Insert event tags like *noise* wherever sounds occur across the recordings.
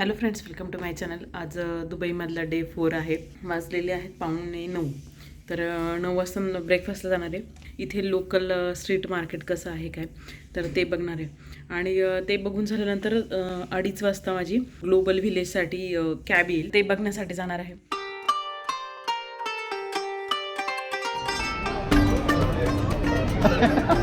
Hello friends welcome to my channel आज दुबईमधला day four आहे. वाजलेले आहेत पाहुणे नऊ. तर नऊ वाजता ब्रेकफास्टला जाणार आहे. इथे लोकल स्ट्रीट मार्केट कसं आहे काय तर ते बघणार आहे. आणि ते बघून झाल्यानंतर अडीच वाजता माझी ग्लोबल व्हिलेजसाठी कॅब येईल. ते बघण्यासाठी जाणार आहे. *laughs*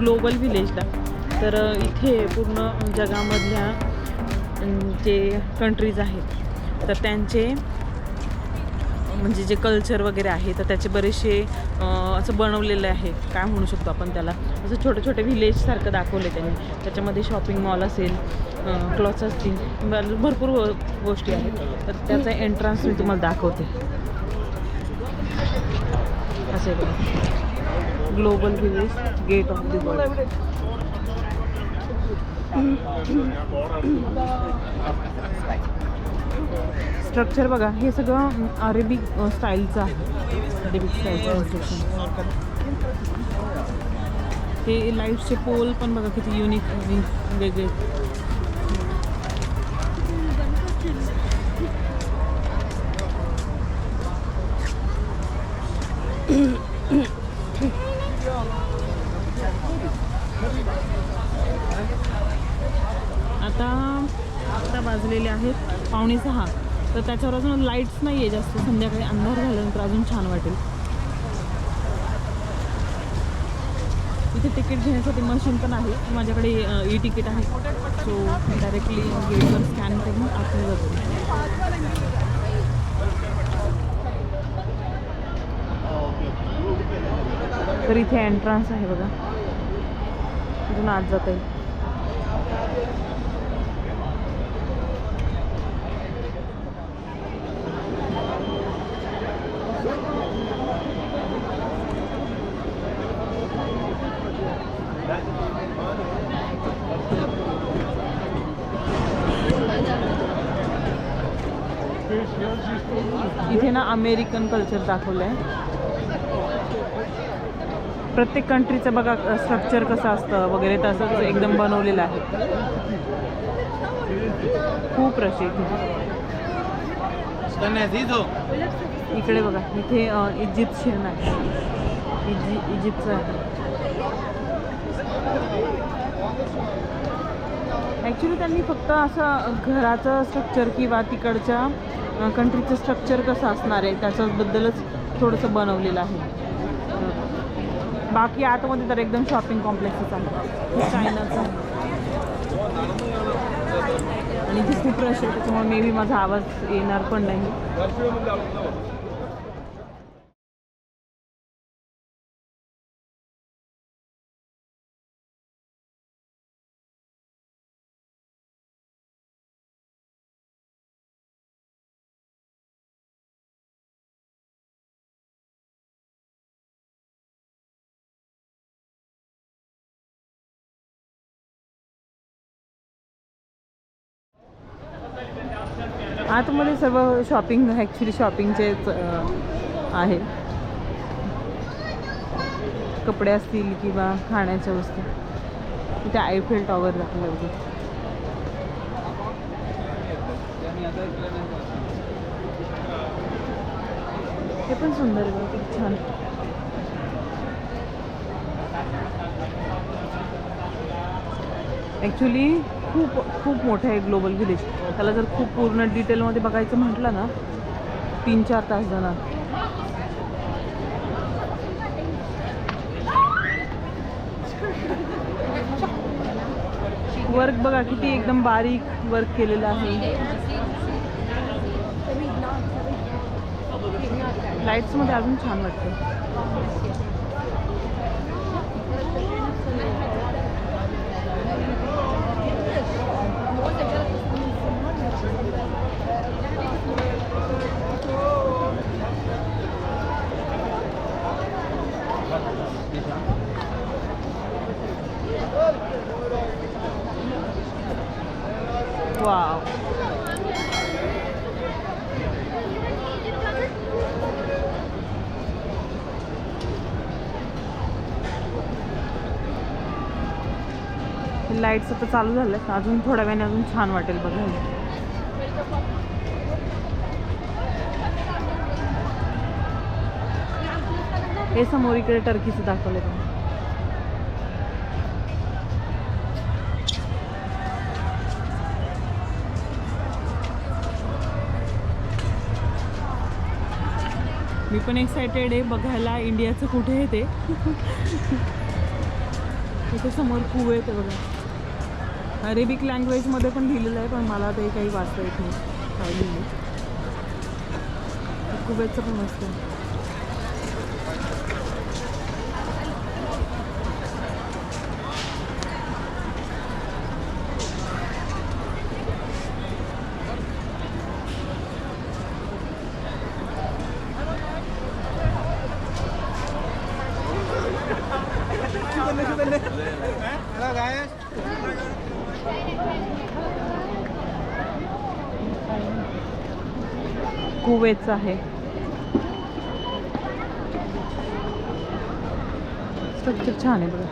ग्लोबल विलेजला. तर इथे पूर्ण जगामधल्या जे कंट्रीज आहेत तर त्यांचे म्हणजे जे कल्चर वगैरे आहे तर त्याचे बरेचसे असं बनवलेलं आहे. काय म्हणू शकतो आपण त्याला? असं छोटे छोटे व्हिलेजसारखं दाखवले त्यांनी. त्याच्यामध्ये शॉपिंग मॉल असेल क्लॉथ्स असतील भरपूर गोष्टी आहेत. तर त्याचा एंट्रन्स मी तुम्हाला दाखवते. असे बघा. Global village gate of the world. Structure बघा हे सगळं अरेबिक स्टाईलचं आहे. अरेबिक स्टाईलचं कन्स्ट्रक्शन हे लाईटचे पोल पण बघा किती युनिक वेगळे. पावणे सहा. तर त्याच्यावर अजून लाईट्स नाही आहे जास्त. संध्याकाळी अंधार झाल्यानंतर अजून छान वाटेल. इथे तिकीट घेण्यासाठी मशीन पण आहे. माझ्याकडे ई तिकीट आहे. सो डायरेक्टली गेटवर स्कॅन करून आतमध्ये जातो. तर इथे एंट्रन्स आहे बघा. तिथून आत जाता येईल इथे ना अमेरिकन कल्चर दाखवलं आहे प्रत्येक कंट्रीचं बघा स्ट्रक्चर कसं असतं वगैरे तसंच एकदम बनवलेलं आहे. खूप रश इथे इकडे बघा इथे इजिप्शियन आहे. इजि इजिप्तचं आहे. ॲक्च्युली त्यांनी फक्त असं घराचं स्ट्रक्चर किंवा तिकडच्या कंट्रीचं स्ट्रक्चर कसं असणार आहे त्याच्याबद्दलच थोडंसं बनवलेलं आहे. बाकी आतमध्ये तर एकदम शॉपिंग कॉम्प्लेक्सच आहे. चायनाचं आणि इथे खूप रश आहे त्याच्यामुळे मे बी माझा आवाज येणार पण नाही. आतमध्ये सर्व शॉपिंग ॲक्च्युली शॉपिंगचेच आहे. कपडे असतील किंवा खाण्याच्या वस्तू. तिथे आयफेल टॉवर दाखवलं होतं हे पण सुंदर खूप छान. ॲक्च्युली खूप खूप मोठं आहे ग्लोबल व्हिलेज त्याला जर खूप पूर्ण डिटेलमध्ये बघायचं म्हटलं ना तीन चार तास जाणार. वर्क बघा किती एकदम बारीक वर्क केलेलं आहे. लाईट्समध्ये अजून छान वाटतं वाव लाईट्स आता चालू झाल्या अजून थोड्या वेळाने अजून छान वाटेल बघायला. हे समोर इकडे टर्कीचं दाखवलं पण एक्सायटेड आहे बघायला इंडियाचं कुठे आहे ते. इथे समोर खूप आहे बघा. अरेबिक लँग्वेजमध्ये पण लिहिलेलं आहे पण मला ते काही वाचता येत नाही. काय लिहिलं कुवेतचं पण असतं आहे Hello guys. कुवेतचं आहे. स्ट्रक्चर छान आहे बघा.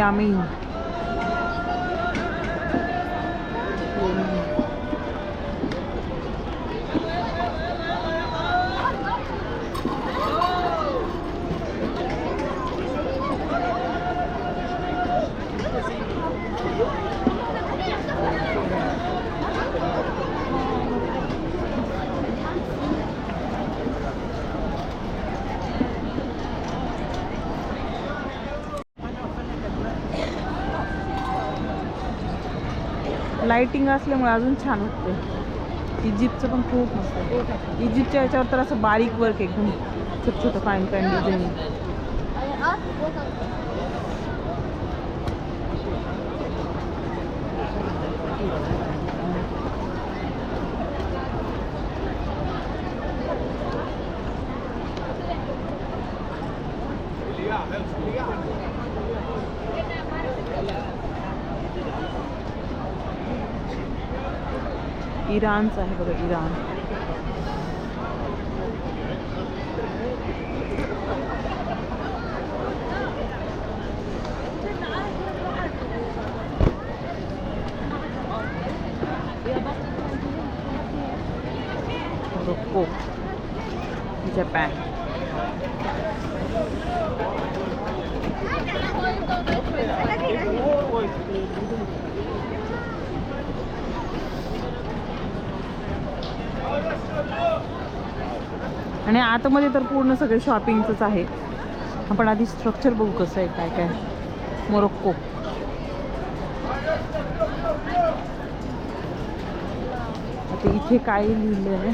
Yummy. लाईटिंग असल्यामुळे अजून छान वाटते इजिप्तचं पण खूप मस्त इजिप्तच्या याच्यावर तर असं बारीक वर्क एकदम छोटं छोटं fine fine design Iran, so I have to go to Iran. आणि आतमध्ये तर पूर्ण सगळे शॉपिंगचंच आहे. आपण आधी स्ट्रक्चर बघू कसं आहे काय काय. मोरोक्को आता इथे काय लिहिलं आहे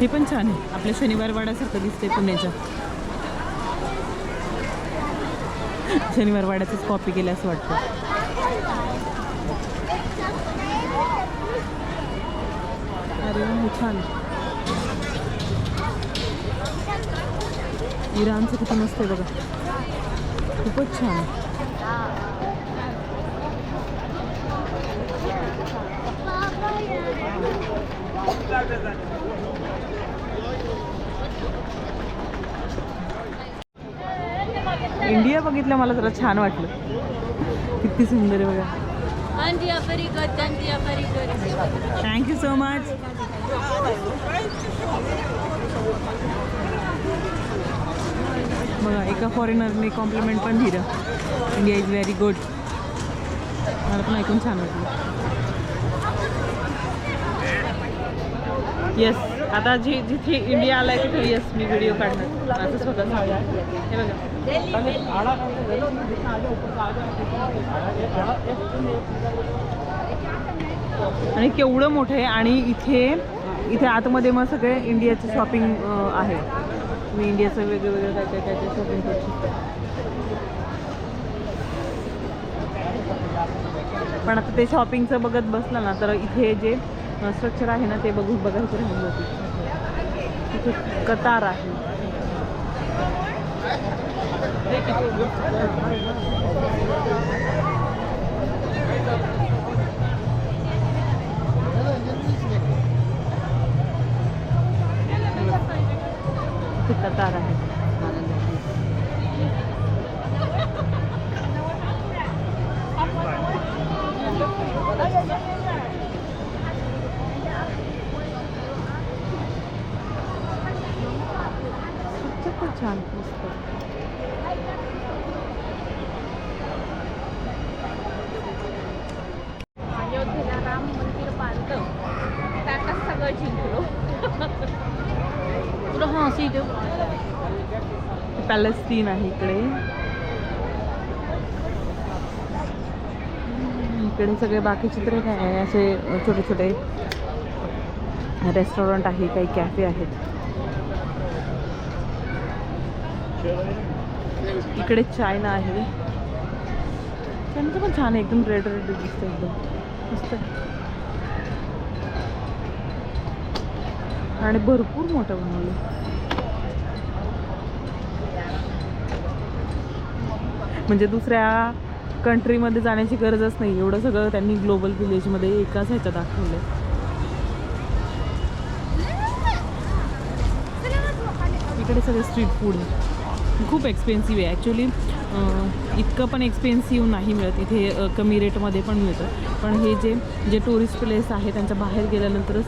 हे पण छान आहे. आपल्या शनिवार वाड्यासारखं दिसते पुण्याच्या शनिवार वाड्याचंच कॉपी केलं असं वाटतं. अरे छान. इराणचं किती मस्त आहे बघा खूपच छान इंडिया बघितलं मला जरा छान वाटलं. किती सुंदर आहे बघा. थँक्यू सो मच बघा एका फॉरेनरने कॉम्प्लिमेंट पण दिलं. इंडिया इज व्हेरी गुड मला पण ऐकून छान वाटलं. येस आता जी जिथे इंडिया आलाय तिथे येस मी व्हिडिओ काढणार. असं स्वतः हे बघा. आणि केवढं मोठं आहे आणि इथे इथे आतमध्ये मग सगळे इंडियाचं शॉपिंग आहे. मी इंडियाचं वेगळं वेगळं काय काय काय काय शॉपिंग करू शकतो. पण आता ते शॉपिंगचं बघत बसलं ना तर इथे जे स्ट्रक्चर आहे ना ते बघून बघायचं राहिलं होती. तिथे कतार आहे. तिथे कतार आहे खूप छान मस्त अयोध्येला राम मंदिर बांधलं त्यातच सगळं जिंकलो तुला हां सी पॅलेस्टीन आहे इकडे. इकडे सगळे बाकी चित्र काय आहे? असे छोटे छोटे रेस्टॉरंट आहे काही कॅफे आहेत. इकडे चायना आहे. त्यांचं पण छान आहे एकदम रेड रेड दिसतं एकदम. मस्त. आणि भरपूर मोठं बनवलं म्हणजे दुसऱ्या कंट्रीमध्ये जाण्याची गरजच नाही. एवढं सगळं त्यांनी ग्लोबल विलेजमध्ये एकाच ह्याच्यात दाखवलं इकडे सगळे स्ट्रीट फूड खूप एक्सपेन्सिव्ह आहे. ॲक्च्युली इतकं पण एक्सपेन्सिव्ह नाही मिळत. इथे कमी रेटमध्ये पण मिळतं. पण हे जे जे टुरिस्ट प्लेस आहे त्यांच्या बाहेर गेल्यानंतरच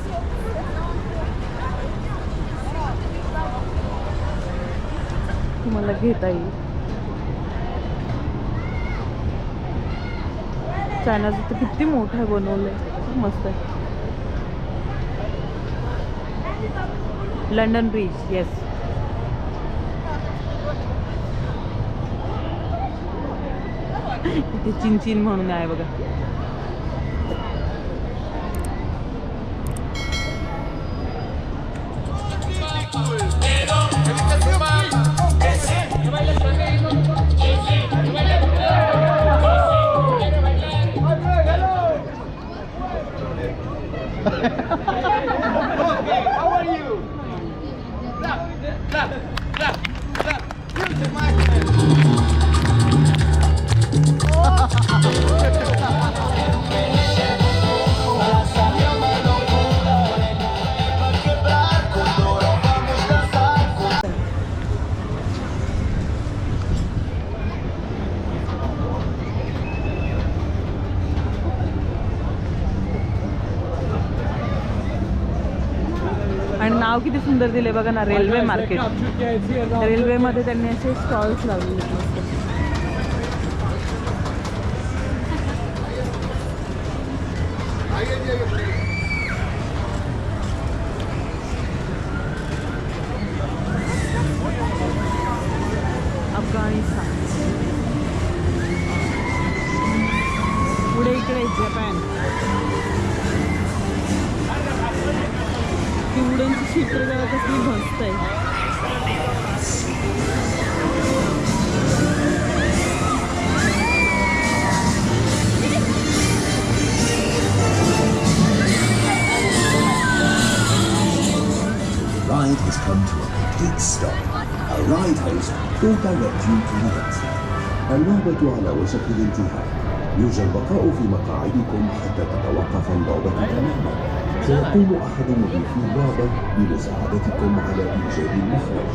तुम्हाला घेता येईल. चायनाचं तर किती मोठं आहे बनवलं आहे खूप मस्त आहे. लंडन ब्रिज येस इथे चिंचिन म्हणून आहे बघा. सुंदर दिले बघा ना रेल्वे मार्केट रेल्वेमध्ये त्यांनी असे स्टॉल्स लावलेले चित्रकला कसली मस्त ride has come to a complete stop. A ride host will direct you to the exit. اللعبة على وشك الانتهاء. يرجى البقاء في مقاعدكم حتى تتوقف اللعبة تماما. سيقوم أحد مضيفي اللعبة بمساعدتكم على إيجاد المخرج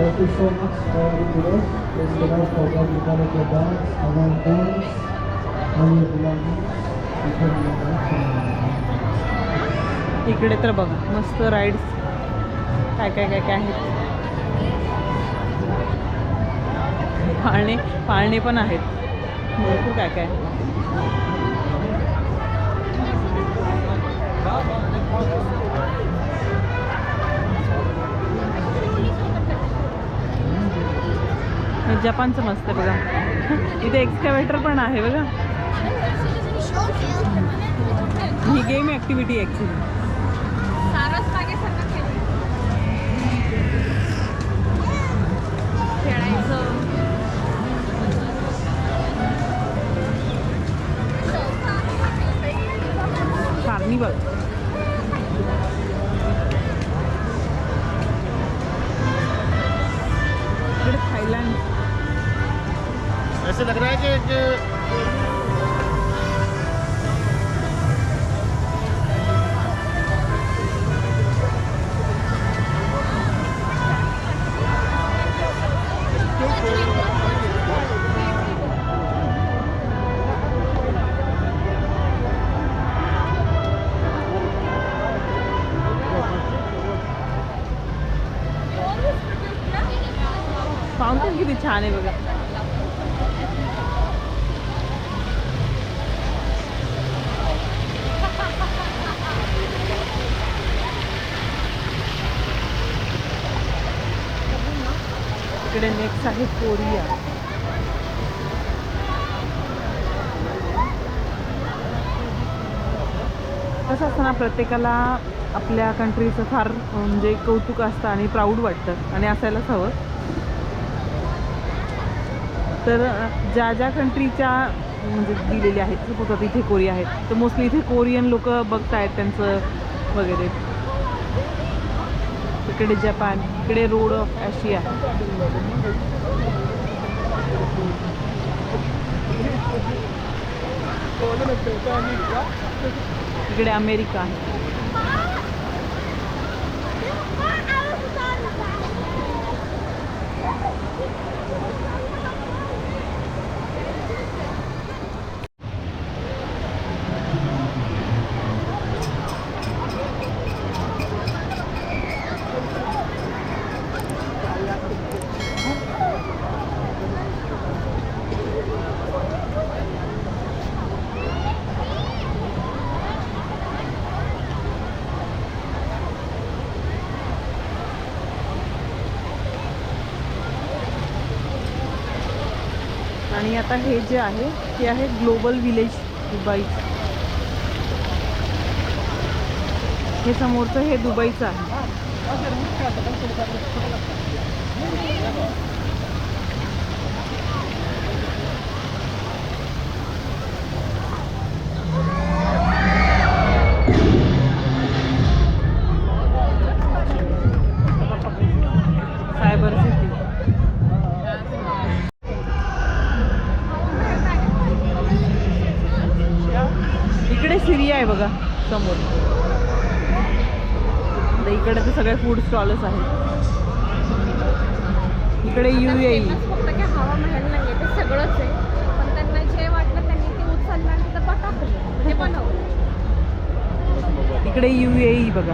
Thank you so much for everything else. Please get out for God to collect your bags, around phones, all your belongings. before you go back home. इकडे तर बघा मस्त rides काय काय काय काय आहेत पाळणे पाळणे पण आहेत भरपूर काय काय जपानचं मस्त बघा. इथे एक्सकॅवेटर पण आहे बघा. ही गेम ॲक्टिव्हिटी ॲक्च्युली छान आहे बघा. इकडे नेक्स्ट आहे कोरिया. कसं असतं ना प्रत्येकाला आपल्या कंट्रीचं फार म्हणजे कौतुक असतं आणि प्राऊड वाटतं. आणि असायलाच हवं. तर ज्या ज्या कंट्रीच्या म्हणजे दिलेले आहेत सपोज आता इथे कोरिया आहेत तर मोस्टली इथे कोरियन लोक बघतायत त्यांचं वगैरे. इकडे जपान इकडे रोड ऑफ आशिया इकडे अमेरिका. आणि आता हे जे आहे ते आहे ग्लोबल विलेज दुबई हे समोरचं हे दुबईचं आहे. स्टॉलच आहेत. इकडे यू ए फक्त की हवा महल नाही ते सगळंच आहे. पण त्यांना जे वाटलं त्यांनी ते उचललं आणि तिथं टाकलं म्हणजे बनवलं. इकडे यू ए बघा.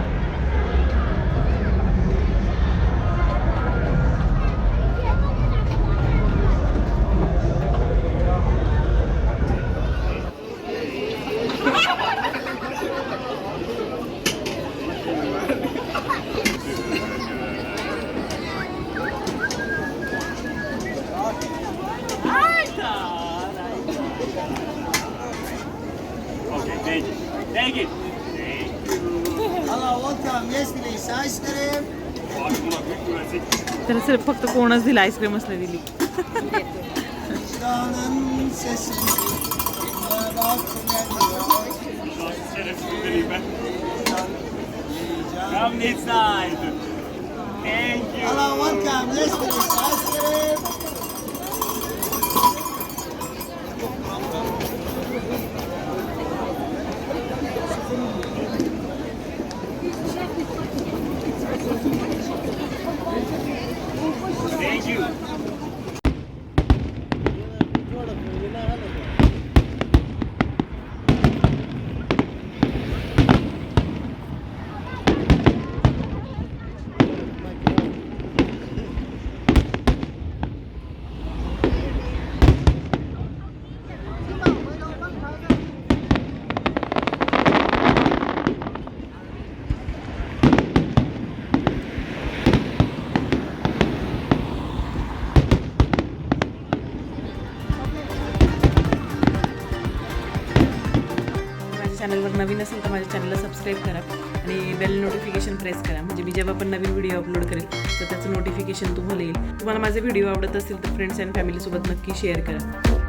दिलं आईस्क्रीमच नाही दिली Come inside. Hello, welcome. Let's finish ice चॅनलवर नवीन असेल तर माझ्या चॅनलला सबस्क्राईब करा आणि बेल नोटिफिकेशन प्रेस करा. म्हणजे मी जेव्हा पण नवीन व्हिडिओ अपलोड करेल तर त्याचं नोटिफिकेशन तुम्हाला येईल. तुम्हाला माझे व्हिडिओ आवडत असतील तर फ्रेंड्स अँड फॅमिलीसोबत नक्की शेअर करा.